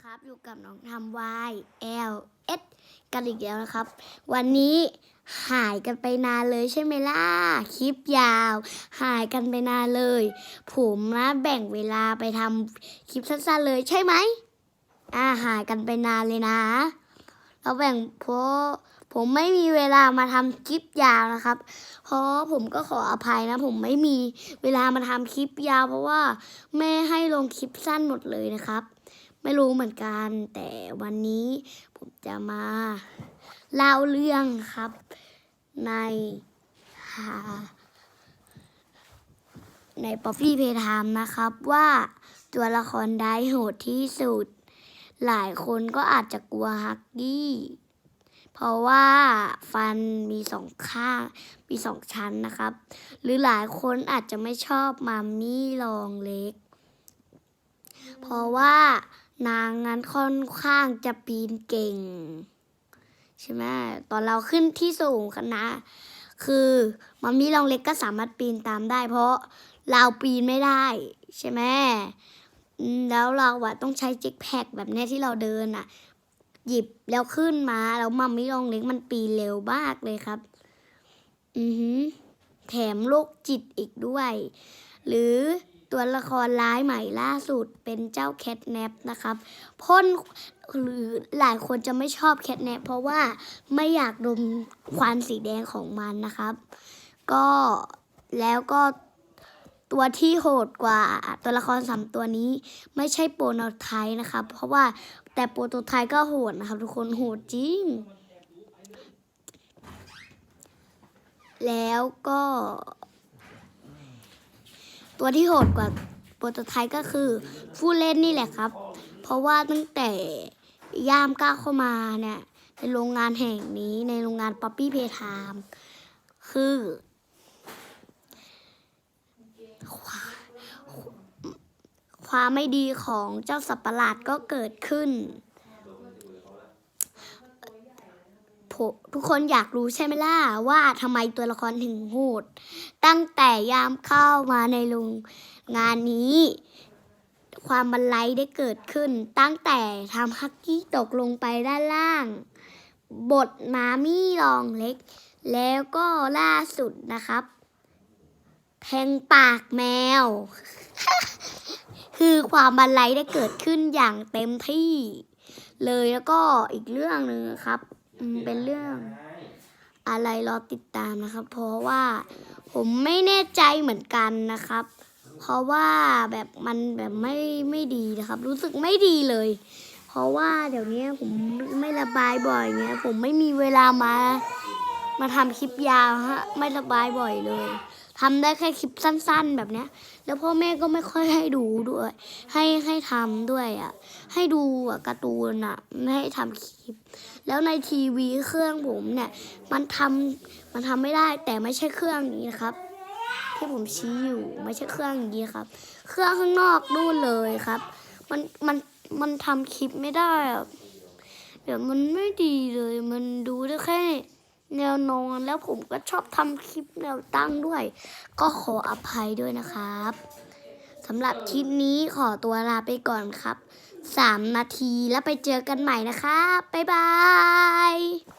ครับอยู่กับน้องทำ Y L S กันอีกแล้วนะครับ วันนี้หายกันไปนานเลยใช่ไหมล่ะ คลิปยาว หายกันไปนานเลย ผมนะแบ่งเวลาไปทำคลิปสั้นๆเลยใช่ไหมอ่าหายกันไปนานเลยนะ เราแบ่งเพราะ ผมไม่มีเวลามาทำคลิปยาวนะครับ เพราะผมก็ขออภัยนะ ผมไม่มีเวลามาทำคลิปยาว เพราะว่าแม่ให้ลงคลิปสั้นหมดเลยนะครับ ไม่รู้เหมือนกัน แต่วันนี้ผมจะมาเล่าเรื่องครับ ในหาในป๊อปปี้เพทามนะครับว่าตัวละครได้โหดที่สุด หลายคนก็อาจจะกลัวฮักกี้ เพราะว่าฟันมีสองข้าง มีสองชั้นนะครับ หรือหลายคนอาจจะไม่ชอบมัมมี่ลองเล็ก เพราะว่านางนั้นค่อนข้างจะปีนเก่ง ใช่ไหมตอนเราขึ้นที่สูงคณะ คือมัมมี่ลองเล็กก็สามารถปีนตามได้ เพราะเราปีนไม่ได้ ใช่ไหมอืมแล้วเราอะต้องใช้จิกแพคแบบเนี้ยที่เราเดินอะ หยิบแล้วขึ้นมาแล้วมัมมี่ลองเล็กมันปีนเร็วมากเลยครับ อือหือแถมโรคจิตอีกด้วย หรือตัวละครร้ายใหม่ล่าสุดเป็นเจ้าแคทแนปนะครับพ่นหรือหลายคนจะไม่ชอบแคทแนปเพราะว่าไม่อยากดมควันสีแดงของมันนะครับ ก็แล้วก็ตัวที่โหดกว่าตัวละครสามตัวนี้ไม่ใช่โปรโนไทป์นะครับ เพราะว่า แต่โปรโตไทป์ก็โหดนะครับ ทุกคนโหดจริง แล้วก็ ตัวที่โหดกว่าโปรโตไทป์ก็คือผู้เล่นนี่แหละครับ เพราะว่าตั้งแต่ย่ามก้าวเข้ามาเนี่ยในโรงงานแห่งนี้ในโรงงานป๊อปปี้เพทามคือ ความ ความไม่ดีของเจ้าสัตว์ประหลาดก็เกิดขึ้น ทุกคนอยากรู้ใช่ไหมล่ะ ว่าทำไมตัวละครถึงโหด ตั้งแต่ยามเข้ามาในโรงงานนี้ความบันไลได้เกิดขึ้น ตั้งแต่ทำฮักกี้ตกลงไปด้านล่าง บทมามี่ลองเล็ก แล้วก็ล่าสุดนะครับ แทงปากแมว คือความบันไลได้เกิดขึ้นอย่างเต็มที่เลยแล้วก็อีกเรื่องหนึ่งครับเป็นเรื่องอะไรรอติดตามนะครับ เพราะว่าผมไม่แน่ใจเหมือนกันนะครับ เพราะว่าแบบมันแบบไม่ไม่ดีนะครับ รู้สึกไม่ดีเลย เพราะว่าเดี๋ยวนี้ผมไม่ระบายบ่อยเงี้ยผมไม่มีเวลามา มาทำคลิปยาวฮะไม่ระบายบ่อยเลย ทำได้แค่คลิปสั้น ๆ แบบเนี้ย แล้วพ่อแม่ก็ไม่ค่อยให้ดูด้วย ให้ให้ทำด้วยอะ ให้ดูอะการ์ตูนอะไม่ให้ทำคลิป แล้วในทีวีเครื่องผมเนี่ย มันทำมันทำไม่ได้แต่ไม่ใช่เครื่องนี้นะครับ ที่ผมชี้อยู่ไม่ใช่เครื่องนี้ครับ เครื่องข้างนอกนู่นเลยครับ มันมันมันทำคลิปไม่ได้อะเดี๋ยวมันไม่ดีเลย มันดูได้แค่ แนวนอนแล้วผมก็ชอบทำคลิปแนวตั้งด้วย ก็ขออภัยด้วยนะครับสำหรับคลิปนี้ขอตัวลาไปก่อนครับ 3 นาทีแล้วไปเจอกันใหม่นะครับบ๊ายบาย